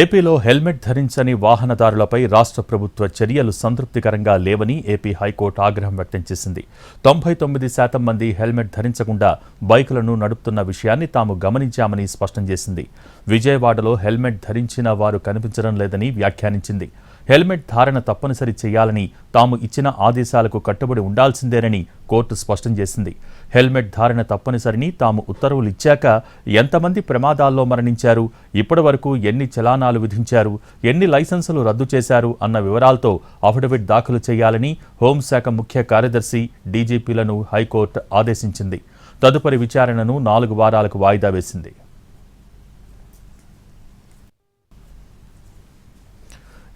ఏపీలో హెల్మెట్ ధరించని వాహనదారులపై రాష్ట్ర ప్రభుత్వ చర్యలు సంతృప్తికరంగా లేవని ఏపీ హైకోర్టు ఆగ్రహం వ్యక్తం చేసింది. తొంభై తొమ్మిది శాతం మంది హెల్మెట్ ధరించకుండా బైకులను నడుపుతున్న విషయాన్ని తాము గమనించామని స్పష్టం చేసింది. విజయవాడలో హెల్మెట్ ధరించిన వారు కనిపించడం లేదని వ్యాఖ్యానించింది. హెల్మెట్ ధారణ తప్పనిసరి చేయాలని తాము ఇచ్చిన ఆదేశాలకు కట్టుబడి ఉండాల్సిందేనని కోర్టు స్పష్టం చేసింది. హెల్మెట్ ధారణ తప్పనిసరిని తాము ఉత్తర్వులు ఇచ్చాక ఎంతమంది ప్రమాదాల్లో మరణించారు ఇప్పటివరకు ఎన్ని చలానాలు విధించారు ఎన్ని లైసెన్సులు రద్దు చేశారు అన్న వివరాలతో అఫిడవిట్ దాఖలు చేయాలని హోంశాఖ ముఖ్య కార్యదర్శి డీజీపీలను హైకోర్టు ఆదేశించింది. తదుపరి విచారణను నాలుగు వారాలకు వాయిదా వేసింది.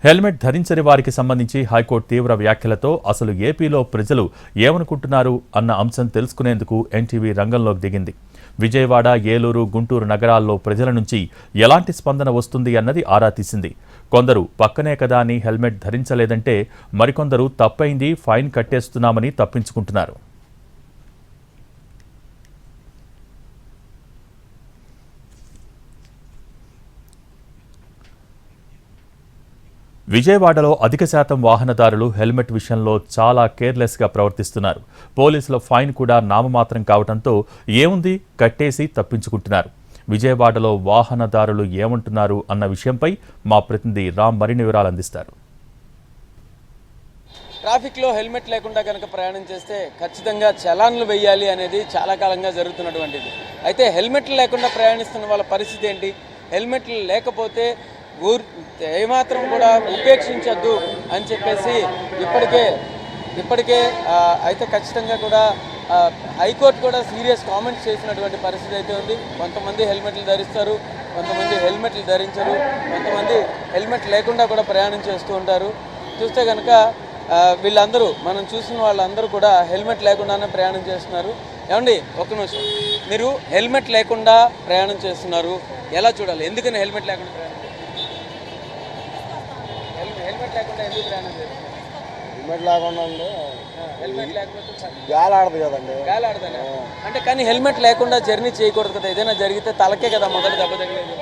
హెల్మెట్ ధరించని వారికి సంబంధించి హైకోర్టు తీవ్ర వ్యాఖ్యలతో అసలు ఏపీలో ప్రజలు ఏమనుకుంటున్నారు అన్న అంశం తెలుసుకునేందుకు ఎన్టీవీ రంగంలోకి దిగింది. విజయవాడ ఏలూరు గుంటూరు నగరాల్లో ప్రజల నుంచి ఎలాంటి స్పందన వస్తుంది అన్నది ఆరా తీసింది. కొందరు పక్కనే కదా అని హెల్మెట్ ధరించలేదంటే మరికొందరు తప్పైంది ఫైన్ కట్టేస్తున్నామని తప్పించుకుంటున్నారు. విజయవాడలో అధిక శాతం వాహనదారులు హెల్మెట్ విషయంలో చాలా కేర్లెస్గా ప్రవర్తిస్తున్నారు. పోలీసుల ఫైన్ కూడా నామమాత్రం కావడంతో ఏముంది? కట్టేసి తప్పించుకుంటున్నారు. విజయవాడలో వాహనదారులు ఏమంటున్నారు అన్న విషయంపై మా ప్రతినిధి రామ్ మరిన్ని వివరాలు అందిస్తారు. ట్రాఫిక్లో హెల్మెట్ లేకుండా కనుక ప్రయాణం చేస్తే ఖచ్చితంగా చలాన్లు వేయాలి అనేది చాలా కాలంగా జరుగుతున్నటువంటిది. అయితే హెల్మెట్లు లేకుండా ప్రయాణిస్తున్న వాళ్ళ పరిస్థితి ఏంటి? హెల్మెట్లు లేకపోతే ఊర్ ఏమాత్రం కూడా ఉపేక్షించొద్దు అని చెప్పేసి ఇప్పటికే ఇప్పటికే అయితే ఖచ్చితంగా కూడా హైకోర్టు కూడా సీరియస్ కామెంట్స్ చేసినటువంటి పరిస్థితి అయితే ఉంది. కొంతమంది హెల్మెట్లు ధరిస్తారు కొంతమంది హెల్మెట్లు ధరించరు కొంతమంది హెల్మెట్ లేకుండా కూడా ప్రయాణం చేస్తూ ఉంటారు. చూస్తే కనుక వీళ్ళందరూ మనం చూసిన వాళ్ళందరూ కూడా హెల్మెట్ లేకుండానే ప్రయాణం చేస్తున్నారు. ఏమండి ఒక్క నిమిషం. మీరు హెల్మెట్ లేకుండా ప్రయాణం చేస్తున్నారు. ఎలా చూడాలి? ఎందుకని హెల్మెట్ లేకుండా ప్రయాణం హెల్మెట్ లేకుండా ఎందుకు ప్రయాణం హెల్మెట్ లేకుండా ఉంటే హెల్మెట్ లేకపోతే గాలి ఆడదు కదండి. గాలి ఆడదనా? అంటే కానీ హెల్మెట్ లేకుండా జర్నీ చేయకూడదు కదా. ఏదైనా జరిగితే తలకే కదా మొదటి దెబ్బ తగిలేదు.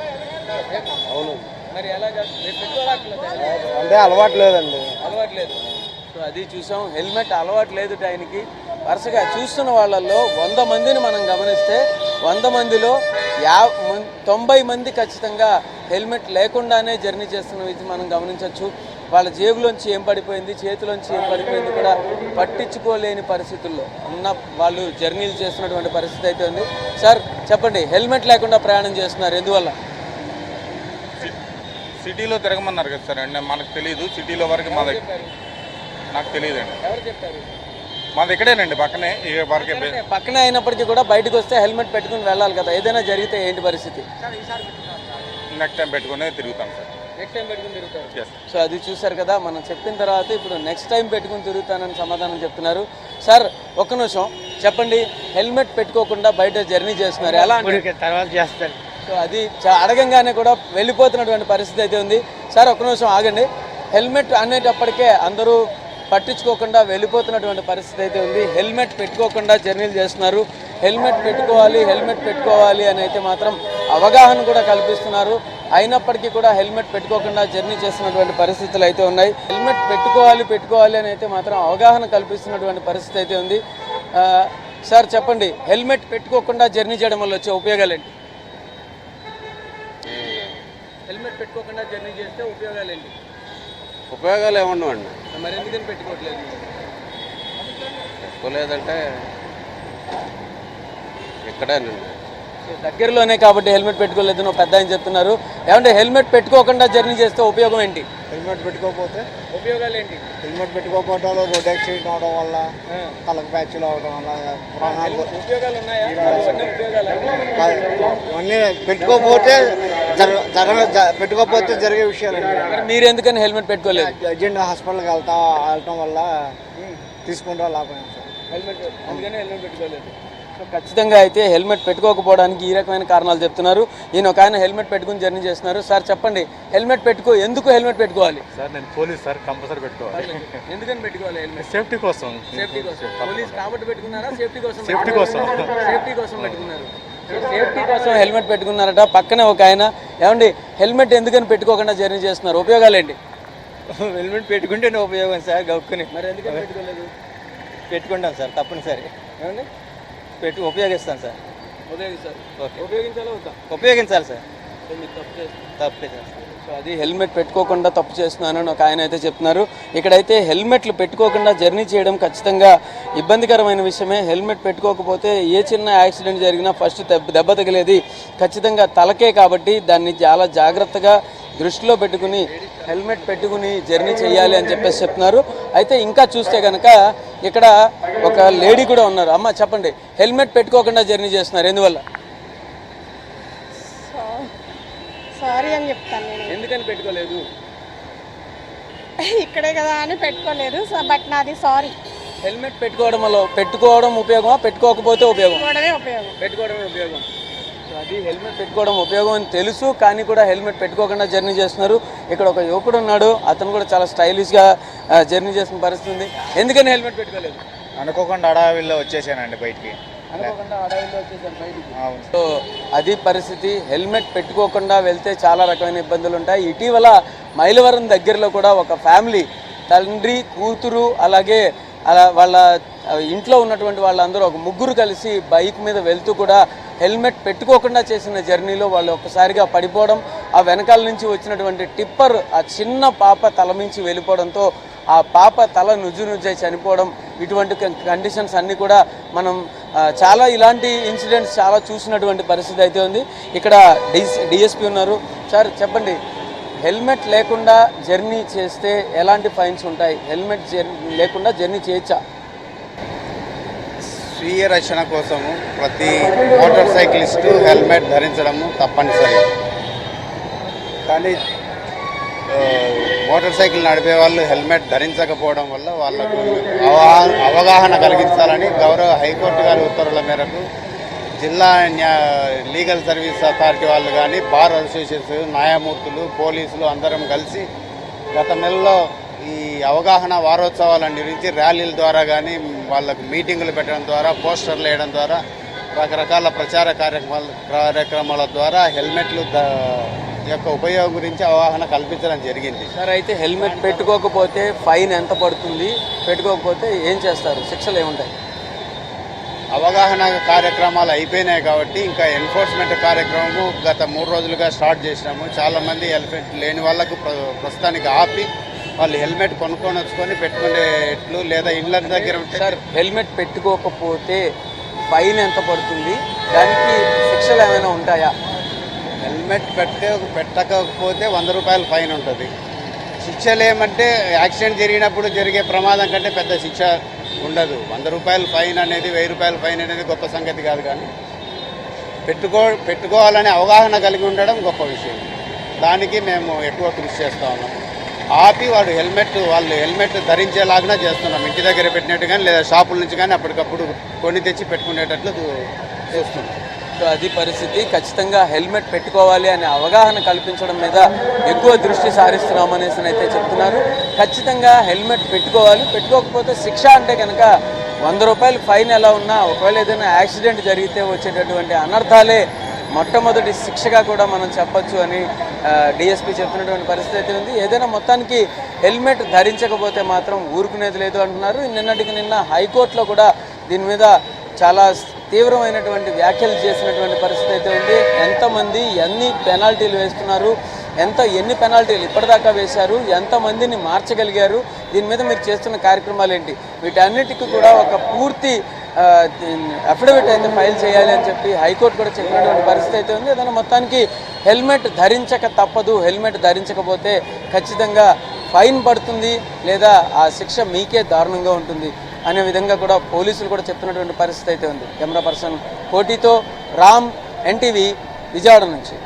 అవును. మరి ఎలాగా రేపు పెట్టుకోవాలట్లేదా? అంటే అలవాటు లేదండి. అలవాటు లేదు. సో అది చూసాం. హెల్మెట్ అలవాటు లేదు ఆయనకి. వరుసగా చూస్తున్న వాళ్ళల్లో వంద మందిని మనం గమనిస్తే వంద మందిలో యా తొంభై మంది ఖచ్చితంగా హెల్మెట్ లేకుండానే జర్నీ చేస్తున్న ఇది మనం గమనించవచ్చు వాళ్ళ జేబులోంచి ఏం పడిపోయింది చేతిలోంచి ఏం పడిపోయింది కూడా పట్టించుకోలేని పరిస్థితుల్లో ఉన్న వాళ్ళు జర్నీలు చేస్తున్నటువంటి పరిస్థితి అయితే ఉంది. సార్ చెప్పండి హెల్మెట్ లేకుండా ప్రయాణం చేస్తున్నారు ఎందువల్ల? సిటీలో తిరగమన్నారు కదా సార్ అండి మనకు తెలియదు సిటీలో వరకు మా దగ్గర నాకు తెలియదండి. ఎవరు చెప్పారు? మాది ఇక్కడేనండి పక్కనే వరకే పక్కనే అయినప్పటికీ కూడా బయటకు వస్తే హెల్మెట్ పెట్టుకుని వెళ్ళాలి కదా ఏదైనా జరిగితే ఏంటి పరిస్థితి? నెక్స్ట్ టైం పెట్టుకునే తిరుగుతాం సార్. నెక్స్ట్ టైం పెట్టుకుని తిరుగుతారు. ఎస్ సో అది చూశారు కదా మనం చెప్పిన తర్వాత ఇప్పుడు నెక్స్ట్ టైం పెట్టుకుని తిరుగుతానని సమాధానం చెప్తున్నారు. సార్ ఒక్క నిమిషం చెప్పండి హెల్మెట్ పెట్టుకోకుండా బయట జర్నీ చేస్తున్నారు. ఎలా తర్వాత చేస్తారు సో అది చా- అడగంగానే కూడా వెళ్ళిపోతున్నటువంటి పరిస్థితి అయితే ఉంది. సార్ ఒక్క నిమిషం ఆగండి. హెల్మెట్ అనేటప్పటికే అందరూ పట్టించుకోకుండా వెళ్ళిపోతున్నటువంటి పరిస్థితి అయితే ఉంది. హెల్మెట్ పెట్టుకోకుండా జర్నీలు చేస్తున్నారు. హెల్మెట్ పెట్టుకోవాలి హెల్మెట్ పెట్టుకోవాలి అని అయితే మాత్రం అవగాహన కూడా కల్పిస్తున్నారు. అయినప్పటికీ కూడా హెల్మెట్ పెట్టుకోకుండా జర్నీ చేస్తున్నటువంటి పరిస్థితులు అయితే ఉన్నాయి. హెల్మెట్ పెట్టుకోవాలి పెట్టుకోవాలి అని అయితే మాత్రం అవగాహన కల్పిస్తున్నటువంటి పరిస్థితి అయితే ఉంది. ఆ, సార్ చెప్పండి హెల్మెట్ పెట్టుకోకుండా జర్నీ చేయడం వల్ల వచ్చే ఉపయోగాలు ఏంటి? హెల్మెట్ పెట్టుకోకుండా జర్నీ చేస్తే ఉపయోగాలు ఏంటి? ఉపయోగాలు ఏముండవండి మరి ఎందుకని పెట్టుకోవట్లేదు? పెట్టుకోలేదంటే ఇక్కడేనండి. దగ్గరలోనే కాబట్టి హెల్మెట్ పెట్టుకోలేదు నువ్వు పెద్ద అని చెప్తున్నారు. ఏమంటే హెల్మెట్ పెట్టుకోకుండా జర్నీ చేస్తే ఉపయోగం ఏంటి? హెల్మెట్ పెట్టుకోకపోతే ఉపయోగాలు ఏంటి? హెల్మెట్ పెట్టుకోకపోవడం వల్ల రోడ్ యాక్సిడెంట్ అవడం వల్ల తలకు ప్యాచ్లు అవడం వల్ల ప్రాణాలు ఇవన్నీ పెట్టుకోకపోతే జరగ జరగ జ- పెట్టుకోకపోతే జరిగే విషయాలండి మరి ఎందుకని హెల్మెట్ పెట్టుకోలేదు? అర్జెంట్ హాస్పిటల్కి వెళ్తా వెళ్ళటం వల్ల తీసుకుంటా లాభం హెల్మెట్ అందుకని హెల్మెట్ పెట్టుకోలేదు. ఖచ్చితంగా అయితే హెల్మెట్ పెట్టుకోకపోవడానికి ఈ రకమైన కారణాలు చెప్తున్నారు. ఈయన ఒక ఆయన హెల్మెట్ పెట్టుకుని జర్నీ చేస్తున్నారు. సార్ చెప్పండి హెల్మెట్ పెట్టుకో ఎందుకు హెల్మెట్ పెట్టుకోవాలి? సార్ నేను పోలీస్ సార్ కంపల్సరీ పెట్టుకోవాలి. ఎందుకని పెట్టుకోవాలి హెల్మెట్? సేఫ్టీ కోసం. సేఫ్టీ కోసం. పోలీస్ కాబట్టి పెట్టుకున్నారా? సేఫ్టీ కోసం సేఫ్టీ కోసం. సేఫ్టీ కోసం పెట్టుకున్నారు. సేఫ్టీ కోసం హెల్మెట్ పెట్టుకున్నారట. పక్కనే ఒక ఆయన ఏమండి హెల్మెట్ ఎందుకని పెట్టుకోకుండా జర్నీ చేస్తున్నారు? ఉపయోగాలు ఏంటి? హెల్మెట్ పెట్టుకుంటేనే ఉపయోగం సార్ గౌక్కుని. మరి ఎందుకని పెట్టుకోలేదు? పెట్టుకుంటాం సార్ తప్పనిసరి. ఏమండి? పెట్టు ఉపయోగిస్తాం సార్. ఉపయోగిస్తారు ఉపయోగించాలా వద్దా? ఉపయోగించాలి సార్. తప్పు సో అది హెల్మెట్ పెట్టుకోకుండా తప్పు చేస్తున్నాను అని ఒక ఆయన అయితే చెప్తున్నారు. ఇక్కడైతే హెల్మెట్లు పెట్టుకోకుండా జర్నీ చేయడం ఖచ్చితంగా ఇబ్బందికరమైన విషయమే. హెల్మెట్ పెట్టుకోకపోతే ఏ చిన్న యాక్సిడెంట్ జరిగినా ఫస్ట్ దెబ్బ దెబ్బ తగిలేది ఖచ్చితంగా తలకే కాబట్టి దాన్ని చాలా జాగ్రత్తగా దృష్టిలో పెట్టుకుని హెల్మెట్ పెట్టుకుని జర్నీ చేయాలి అని చెప్పేసి చెప్తున్నారు. అయితే ఇంకా చూస్తే కనుక ఇక్కడ ఒక లేడీ కూడా ఉన్నారు. అమ్మ చెప్పండి. హెల్మెట్ పెట్టుకోకుండా జర్నీ చేస్తున్నారు. ఎందువల్ల? సారీ అని చెప్తాను నేను. ఎందుకని పెట్టుకోలేదు? ఇక్కడే కదా అని పెట్టుకోలేదు. సో బట్ నాది సారీ. హెల్మెట్ పెట్టుకోవడం వల్ల పెట్టుకోవడం ఉపయోగమా? పెట్టుకోకపోతే ఉపయోగం పెట్టుకోవడమే ఉపయోగం. పెట్టుకోవడమే ఉపయోగం. సో అది హెల్మెట్ పెట్టుకోవడం ఉపయోగం అని తెలుసు కానీ కూడా హెల్మెట్ పెట్టుకోకుండా జర్నీ చేస్తున్నారు. ఇక్కడ ఒక యువకుడు ఉన్నాడు. అతను కూడా చాలా స్టైలిష్గా జర్నీ చేస్తున్న పరిస్థితి ఉంది. ఎందుకని హెల్మెట్ పెట్టుకోలేదు? అనుకోకుండా అడవిలో వచ్చేసానండి బయటికి. అనుకోకుండా అడవిలో వచ్చేసాను బయటికి. అవును. సో అది పరిస్థితి. హెల్మెట్ పెట్టుకోకుండా వెళ్తే చాలా రకమైన ఇబ్బందులు ఉంటాయి. ఇటీవల మైలవరం దగ్గరలో కూడా ఒక ఫ్యామిలీ తండ్రి కూతురు అలాగే అలా వాళ్ళ ఇంట్లో ఉన్నటువంటి వాళ్ళందరూ ఒక ముగ్గురు కలిసి బైక్ మీద వెళ్తూ కూడా హెల్మెట్ పెట్టుకోకుండా చేసిన జర్నీలో వాళ్ళు ఒక్కసారిగా పడిపోవడం ఆ వెనకాల నుంచి వచ్చినటువంటి టిప్పర్ ఆ చిన్న పాప తల మించి వెళ్ళిపోవడంతో ఆ పాప తల నుజ్జు నుజ్జై చనిపోవడం ఇటువంటి కండిషన్స్ అన్నీ కూడా మనం చాలా ఇలాంటి ఇన్సిడెంట్స్ చాలా చూసినటువంటి పరిస్థితి అయితే ఉంది. ఇక్కడ డిఎస్ డిఎస్పీ ఉన్నారు. సార్ చెప్పండి. హెల్మెట్ లేకుండా జర్నీ చేస్తే ఎలాంటి ఫైన్స్ ఉంటాయి? హెల్మెట్ జర్నీ లేకుండా జర్నీ చేయొచ్చా? స్వీయ రక్షణ కోసము ప్రతి మోటార్ సైకిలిస్టు హెల్మెట్ ధరించడము తప్పనిసరి. కానీ మోటార్ సైకిల్ నడిపే వాళ్ళు హెల్మెట్ ధరించకపోవడం వల్ల వాళ్ళకు అవగాహన అవగాహన కలిగించాలని గౌరవ హైకోర్టు గారి ఉత్తర్వుల మేరకు జిల్లా న్యా లీగల్ సర్వీస్ అథారిటీ వాళ్ళు కానీ బార్ అసోసియేషన్స్ న్యాయమూర్తులు పోలీసులు అందరం కలిసి గత నెలలో ఈ అవగాహన వారోత్సవాల గురించి ర్యాలీల ద్వారా కానీ వాళ్ళకు మీటింగులు పెట్టడం ద్వారా పోస్టర్లు వేయడం ద్వారా రకరకాల ప్రచార కార్యక్రమాల కార్యక్రమాల ద్వారా హెల్మెట్లు యొక్క ఉపయోగం గురించి అవగాహన కల్పించడం జరిగింది. సార్ అయితే హెల్మెట్ పెట్టుకోకపోతే ఫైన్ ఎంత పడుతుంది? పెట్టుకోకపోతే ఏం చేస్తారు? శిక్షలు ఏముంటాయి? అవగాహన కార్యక్రమాలు అయిపోయినాయి కాబట్టి ఇంకా ఎన్ఫోర్స్మెంట్ కార్యక్రమము గత మూడు రోజులుగా స్టార్ట్ చేసినాము. చాలామంది హెల్మెట్ లేని వాళ్ళకు ప్ర- ప్రస్తుతానికి ఆపి వాళ్ళు హెల్మెట్ కొనుక్కొని వచ్చుకొని పెట్టుకునేట్లు లేదా ఇళ్ళ దగ్గర సార్ హెల్మెట్ పెట్టుకోకపోతే ఫైన్ ఎంత పడుతుంది? దానికి శిక్షలు ఏమైనా ఉంటాయా? హెల్మెట్ పెడితే పెట్టకపోతే వంద రూపాయలు ఫైన్ ఉంటుంది. శిక్షలు ఏమంటే యాక్సిడెంట్ జరిగినప్పుడు జరిగే ప్రమాదం కంటే పెద్ద శిక్ష ఉండదు. వంద రూపాయలు ఫైన్ అనేది వెయ్యి రూపాయల ఫైన్ అనేది గొప్ప సంగతి కాదు కానీ పెట్టుకో పెట్టుకోవాలనే అవగాహన కలిగి ఉండడం గొప్ప విషయం. దానికి మేము ఎక్కువ కృషి చేస్తూ ఉన్నాం. ఆపి వాడు హెల్మెట్ వాళ్ళు హెల్మెట్ ధరించేలాగా చేస్తున్నాం. ఇంటి దగ్గర పెట్టినట్టు కానీ లేదా షాపుల నుంచి కానీ అప్పటికప్పుడు కొని తెచ్చి పెట్టుకునేటట్లు చూస్తున్నాం. అది పరిస్థితి ఖచ్చితంగా హెల్మెట్ పెట్టుకోవాలి అనే అవగాహన కల్పించడం మీద ఎక్కువ దృష్టి సారిస్తున్నామనేసి అయితే చెప్తున్నారు. ఖచ్చితంగా హెల్మెట్ పెట్టుకోవాలి. పెట్టుకోకపోతే శిక్ష అంటే కనుక వంద రూపాయలు ఫైన్ ఎలా ఉన్నా ఒకవేళ ఏదైనా యాక్సిడెంట్ జరిగితే వచ్చేటటువంటి అనర్థాలే మొట్టమొదటి శిక్షగా కూడా మనం చెప్పొచ్చు అని డిఎస్పీ చెప్తున్నటువంటి పరిస్థితి అయితే ఉంది. ఏదైనా మొత్తానికి హెల్మెట్ ధరించకపోతే మాత్రం ఊరుకునేది లేదు అంటున్నారు. నిన్నటికి నిన్న హైకోర్టులో కూడా దీని మీద చాలా తీవ్రమైనటువంటి వ్యాఖ్యలు చేసినటువంటి పరిస్థితి అయితే ఉంది. ఎంతమంది ఎన్ని పెనాల్టీలు వేస్తున్నారు ఎంత ఎన్ని పెనాల్టీలు ఇప్పటిదాకా వేశారు ఎంతమందిని మార్చగలిగారు దీని మీద మీరు చేస్తున్న కార్యక్రమాలు ఏంటి? వీటన్నిటికీ కూడా ఒక పూర్తి అఫిడవిట్ అయితే ఫైల్ చేయాలి అని చెప్పి హైకోర్టు కూడా చెప్పినటువంటి పరిస్థితి అయితే ఉంది. ఏదైనా మొత్తానికి హెల్మెట్ ధరించక తప్పదు. హెల్మెట్ ధరించకపోతే ఖచ్చితంగా ఫైన్ పడుతుంది లేదా ఆ శిక్ష మీకే దారుణంగా ఉంటుంది. అనే విధంగా కూడా పోలీసులు కూడా చెప్తున్నటువంటి పరిస్థితి అయితే ఉంది. కెమెరా పర్సన్ కోటితో రామ్ ఎన్టీవీ విజయవాడ నుంచి.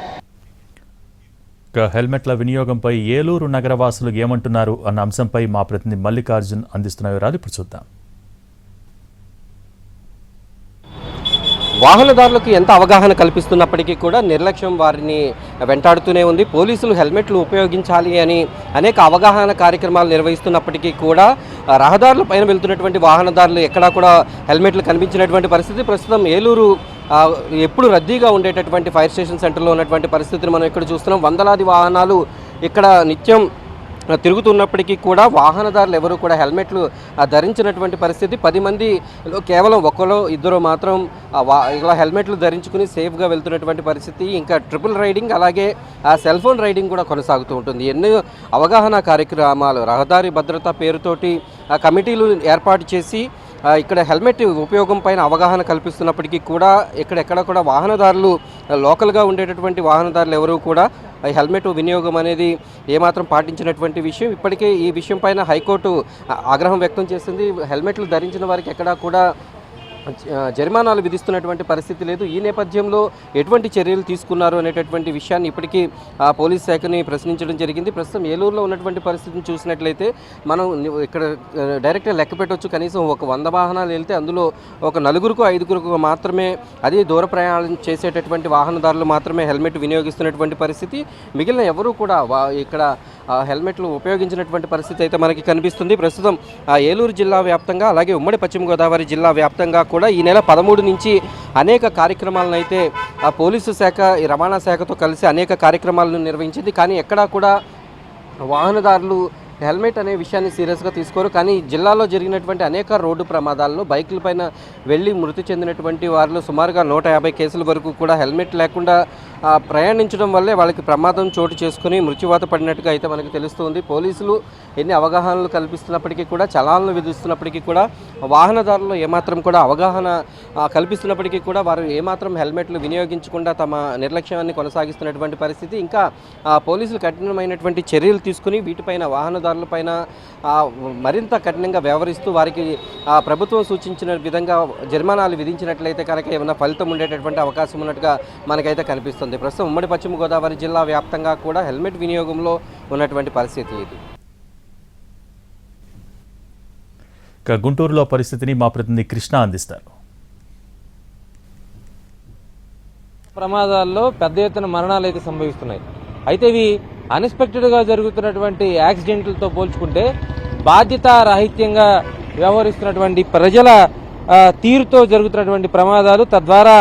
హెల్మెట్ల వినియోగంపై ఏలూరు నగరవాసులు ఏమంటున్నారు అన్న అంశంపై మా ప్రతినిధి మల్లికార్జున్ అందిస్తున్న వివరాలు ఇప్పుడు చూద్దాం. వాహనదారులకు ఎంత అవగాహన కల్పిస్తున్నప్పటికీ కూడా నిర్లక్ష్యం వారిని వెంటాడుతూనే ఉంది. పోలీసులు హెల్మెట్లు ఉపయోగించాలి అని అనేక అవగాహన కార్యక్రమాలు నిర్వహిస్తున్నప్పటికీ కూడా రహదారుల పైన వెళ్తున్నటువంటి వాహనదారులు ఎక్కడా కూడా హెల్మెట్లు కనిపించినటువంటి పరిస్థితి. ప్రస్తుతం ఏలూరు ఎప్పుడు రద్దీగా ఉండేటటువంటి ఫైర్ స్టేషన్ సెంటర్లో ఉన్నటువంటి పరిస్థితిని మనం ఇక్కడ చూస్తున్నాం. వందలాది వాహనాలు ఇక్కడ నిత్యం తిరుగుతున్నప్పటికీ కూడా వాహనదారులు ఎవరు కూడా హెల్మెట్లు ధరించినటువంటి పరిస్థితి. పది మందిలో కేవలం ఒకరు ఇద్దరు మాత్రం ఇలా హెల్మెట్లు ధరించుకుని సేఫ్గా వెళ్తున్నటువంటి పరిస్థితి. ఇంకా ట్రిపుల్ రైడింగ్ అలాగే ఆ సెల్ ఫోన్ రైడింగ్ కూడా కొనసాగుతూ ఉంటుంది. ఎన్నో అవగాహన కార్యక్రమాలు రహదారి భద్రత పేరుతోటి ఆ కమిటీలు ఏర్పాటు చేసి ఇక్కడ హెల్మెట్ ఉపయోగం పైన అవగాహన కల్పిస్తున్నప్పటికీ కూడా ఇక్కడెక్కడ కూడా వాహనదారులు లోకల్గా ఉండేటటువంటి వాహనదారులు ఎవరూ కూడా హెల్మెట్ వినియోగం అనేది ఏమాత్రం పాటించినటువంటి విషయం. ఇప్పటికే ఈ విషయం పైన హైకోర్టు ఆగ్రహం వ్యక్తం చేసింది. హెల్మెట్లు ధరించిన వారికి ఎక్కడా కూడా జరిమానాలు విధిస్తున్నటువంటి పరిస్థితి లేదు. ఈ నేపథ్యంలో ఎటువంటి చర్యలు తీసుకున్నారు అనేటటువంటి విషయాన్ని ఇప్పటికీ ఆ, పోలీస్ శాఖని ప్రశ్నించడం జరిగింది. ప్రస్తుతం ఏలూరులో ఉన్నటువంటి పరిస్థితిని చూసినట్లయితే మనం ఇక్కడ డైరెక్ట్గా లెక్క పెట్టవచ్చు కనీసం ఒక వంద వాహనాలు వెళ్తే అందులో ఒక నలుగురుకు ఐదుగురుకు మాత్రమే అది దూర ప్రయాణం చేసేటటువంటి వాహనదారులు మాత్రమే హెల్మెట్ వినియోగిస్తున్నటువంటి పరిస్థితి. మిగిలిన ఎవరూ కూడా ఇక్కడ హెల్మెట్లు ఉపయోగించినటువంటి పరిస్థితి అయితే మనకి కనిపిస్తుంది. ప్రస్తుతం ఆ, ఏలూరు జిల్లా వ్యాప్తంగా అలాగే ఉమ్మడి పశ్చిమ గోదావరి జిల్లా వ్యాప్తంగా కూడా ఈ నెల పదమూడు నుంచి అనేక కార్యక్రమాలను అయితే ఆ, పోలీసు శాఖ ఈ రవాణా శాఖతో కలిసి అనేక కార్యక్రమాలను నిర్వహించింది. కానీ ఎక్కడా కూడా వాహనదారులు హెల్మెట్ అనే విషయాన్ని సీరియస్గా తీసుకోరు. కానీ జిల్లాలో జరిగినటువంటి అనేక రోడ్డు ప్రమాదాల్లో బైకుల పైన వెళ్ళి మృతి చెందినటువంటి వారిలో సుమారుగా నూట యాభై కేసుల వరకు కూడా హెల్మెట్ లేకుండా ప్రయాణించడం వల్లే వాళ్ళకి ప్రమాదం చోటు చేసుకుని మృత్యువాత పడినట్టుగా అయితే మనకు తెలుస్తుంది. పోలీసులు ఎన్ని అవగాహనలు కల్పిస్తున్నప్పటికీ కూడా చలాలను విధిస్తున్నప్పటికీ కూడా వాహనదారులు ఏమాత్రం కూడా అవగాహన కల్పిస్తున్నప్పటికీ కూడా వారు ఏమాత్రం హెల్మెట్లు వినియోగించకుండా తమ నిర్లక్ష్యాన్ని కొనసాగిస్తున్నటువంటి పరిస్థితి. ఇంకా పోలీసులు కఠినమైనటువంటి చర్యలు తీసుకుని వీటిపైన వాహనదారులపైన ఆ, మరింత కఠినంగా వ్యవహరిస్తూ వారికి ఆ, ప్రభుత్వం సూచించిన విధంగా జరిమానాలు విధించినట్లయితే కనుక ఏమైనా ఫలితం ఉండేటటువంటి అవకాశం ఉన్నట్టుగా మనకైతే కనిపిస్తుంది. ప్రస్తుతం ఉమ్మడి పశ్చిమ గోదావరి జిల్లా వ్యాప్తంగా కూడా హెల్మెట్ వినియోగంలో ఉన్నటువంటి పరిస్థితి ఇది. గుంటూరులో పరిస్థితిని మా ప్రతినిధి కృష్ణ అందిస్తారు. ప్రమాదాల్లో పెద్ద ఎత్తున మరణాలు అయితే సంభవిస్తున్నాయి. అయితే ఇవి అన్ఎక్స్పెక్టెడ్గా జరుగుతున్నటువంటి యాక్సిడెంట్లతో పోల్చుకుంటే బాధ్యత రాహిత్యంగా వ్యవహరిస్తున్నటువంటి ప్రజల తీరుతో జరుగుతున్నటువంటి ప్రమాదాలు తద్వారా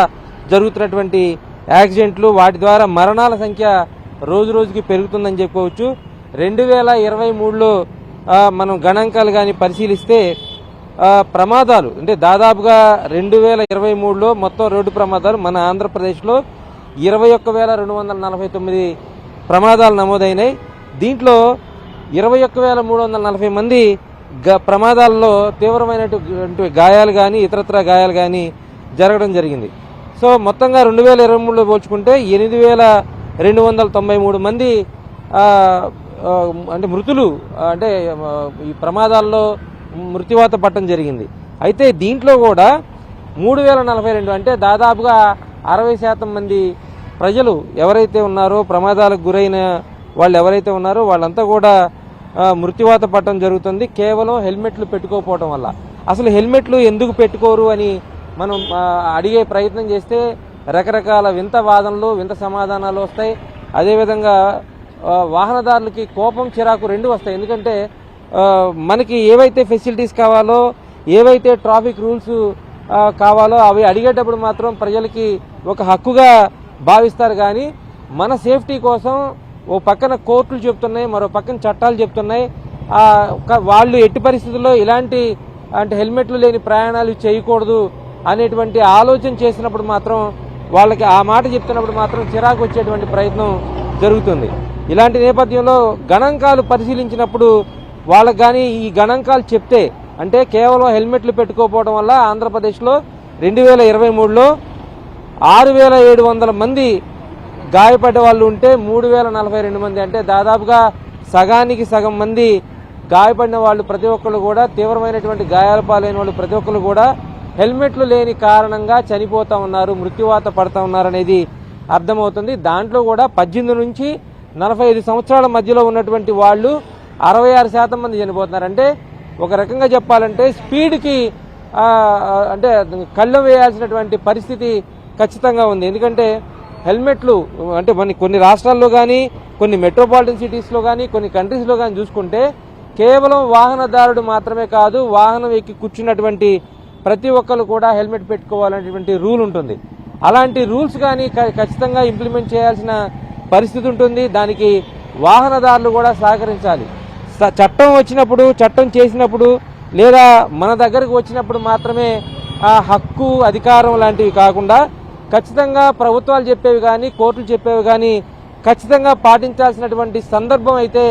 జరుగుతున్నటువంటి యాక్సిడెంట్లు వాటి ద్వారా మరణాల సంఖ్య రోజు రోజుకి పెరుగుతుందని చెప్పుకోవచ్చు రెండు వేల ఇరవై మూడులో మనం గణాంకాలు కానీ పరిశీలిస్తే ప్రమాదాలు అంటే దాదాపుగా రెండు వేల ఇరవై మూడులో మొత్తం రోడ్డు ప్రమాదాలు మన ఆంధ్రప్రదేశ్లో ఇరవై ఒక్క వేల రెండు వందల నలభై తొమ్మిది ప్రమాదాలు నమోదైనాయి. దీంట్లో ఇరవై ఒక్క వేల మూడు వందల నలభై మంది గ ప్రమాదాల్లో తీవ్రమైనటువంటి గాయాలు కానీ ఇతరత్ర గాయాలు కానీ జరగడం జరిగింది. సో మొత్తంగా రెండు వేల ఇరవై మూడులో పోల్చుకుంటే ఎనిమిది వేల రెండు వందల తొంభై మూడు మంది అంటే మృతులు అంటే ఈ ప్రమాదాల్లో మృత్యువాత పట్టడం జరిగింది. అయితే దీంట్లో కూడా మూడు వేల నలభై రెండు అంటే దాదాపుగా అరవై శాతం మంది ప్రజలు ఎవరైతే ఉన్నారో ప్రమాదాలకు గురైన వాళ్ళు ఎవరైతే ఉన్నారో వాళ్ళంతా కూడా మృత్యువాత పట్టడం జరుగుతుంది. కేవలం హెల్మెట్లు పెట్టుకోకపోవటం వల్ల. అసలు హెల్మెట్లు ఎందుకు పెట్టుకోరు అని మనం అడిగే ప్రయత్నం చేస్తే రకరకాల వింత వాదనలు వింత సమాధానాలు వస్తాయి. అదేవిధంగా వాహనదారులకి కోపం చిరాకు రెండు వస్తాయి. ఎందుకంటే మనకి ఏవైతే ఫెసిలిటీస్ కావాలో ఏవైతే ట్రాఫిక్ రూల్స్ కావాలో అవి అడిగేటప్పుడు మాత్రం ప్రజలకి ఒక హక్కుగా భావిస్తారు కానీ మన సేఫ్టీ కోసం ఓ పక్కన కోర్టులు చెప్తున్నాయి మరో పక్కన చట్టాలు చెప్తున్నాయి. వాళ్ళు ఎట్టి పరిస్థితుల్లో ఇలాంటి అంటే హెల్మెట్లు లేని ప్రయాణాలు చేయకూడదు అనేటువంటి ఆలోచన చేసినప్పుడు మాత్రం వాళ్ళకి ఆ మాట చెప్తున్నప్పుడు మాత్రం చిరాకు వచ్చేటువంటి ప్రయత్నం జరుగుతుంది. ఇలాంటి నేపథ్యంలో గణాంకాలు పరిశీలించినప్పుడు వాళ్ళకి కానీ ఈ గణాంకాలు చెప్తే అంటే కేవలం హెల్మెట్లు పెట్టుకోపోవడం వల్ల ఆంధ్రప్రదేశ్లో రెండు వేల ఇరవై మూడులో ఆరు వేల ఏడు వందల మంది గాయపడ్డ వాళ్ళు ఉంటే మూడు వేల నలభై రెండు మంది. అంటే దాదాపుగా సగానికి సగం మంది గాయపడిన వాళ్ళు ప్రతి ఒక్కళ్ళు కూడా తీవ్రమైనటువంటి గాయాల పాలైన వాళ్ళు ప్రతి ఒక్కళ్ళు కూడా హెల్మెట్లు లేని కారణంగా చనిపోతూ ఉన్నారు మృత్యువాత పడతా ఉన్నారనేది అర్థమవుతుంది. దాంట్లో కూడా పద్దెనిమిది నుంచి నలభై ఐదు సంవత్సరాల మధ్యలో ఉన్నటువంటి వాళ్ళు అరవై ఆరు శాతం మంది చనిపోతున్నారు. అంటే ఒక రకంగా చెప్పాలంటే స్పీడ్కి అంటే కళ్ళం వేయాల్సినటువంటి పరిస్థితి ఖచ్చితంగా ఉంది. ఎందుకంటే హెల్మెట్లు అంటే మన కొన్ని రాష్ట్రాల్లో కానీ కొన్ని మెట్రోపాలిటన్ సిటీస్లో కానీ కొన్ని కంట్రీస్లో కానీ చూసుకుంటే కేవలం వాహనదారుడు మాత్రమే కాదు వాహనం ఎక్కి కూర్చున్నటువంటి ప్రతి ఒక్కరు కూడా హెల్మెట్ పెట్టుకోవాలనేటువంటి రూల్ ఉంటుంది. అలాంటి రూల్స్ కానీ ఖచ్చితంగా ఇంప్లిమెంట్ చేయాల్సిన పరిస్థితి ఉంటుంది. దానికి వాహనదారులు కూడా సహకరించాలి. స- చట్టం వచ్చినప్పుడు చట్టం చేసినప్పుడు లేదా మన దగ్గరకు వచ్చినప్పుడు మాత్రమే ఆ హక్కు అధికారం లాంటివి కాకుండా ఖచ్చితంగా ప్రభుత్వాలు చెప్పేవి కానీ కోర్టులు చెప్పేవి కానీ ఖచ్చితంగా పాటించాల్సినటువంటి సందర్భం అయితే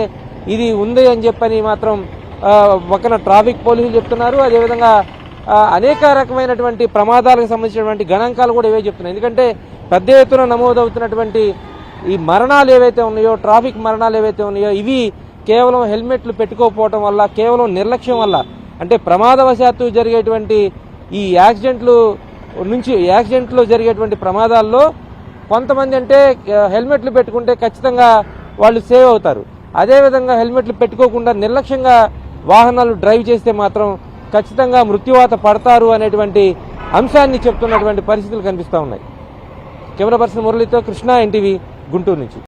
ఇది ఉంది అని చెప్పని మాత్రం ఒకన పక్కన ట్రాఫిక్ పోలీసులు చెప్తున్నారు. అదేవిధంగా అనేక రకమైనటువంటి ప్రమాదాలకు సంబంధించినటువంటి గణాంకాలు కూడా ఇవే చెప్తున్నాయి. ఎందుకంటే పెద్ద ఎత్తున నమోదవుతున్నటువంటి ఈ మరణాలు ఏవైతే ఉన్నాయో ట్రాఫిక్ మరణాలు ఏవైతే ఉన్నాయో ఇవి కేవలం హెల్మెట్లు పెట్టుకోకపోవటం వల్ల కేవలం నిర్లక్ష్యం వల్ల అంటే ప్రమాదవశాత్తు జరిగేటువంటి ఈ యాక్సిడెంట్లు నుంచి యాక్సిడెంట్లో జరిగేటువంటి ప్రమాదాల్లో కొంతమంది అంటే హెల్మెట్లు పెట్టుకుంటే ఖచ్చితంగా వాళ్ళు సేవ్ అవుతారు. అదేవిధంగా హెల్మెట్లు పెట్టుకోకుండా నిర్లక్ష్యంగా వాహనాలు డ్రైవ్ చేస్తే మాత్రం ఖచ్చితంగా మృత్యువాత పడతారు అనేటువంటి అంశాన్ని చెప్తున్నటువంటి పరిస్థితులు కనిపిస్తూ ఉన్నాయి. కెమెరా పర్సన్ మురళితో కృష్ణ ఎన్టీవీ గుంటూరు నుంచి.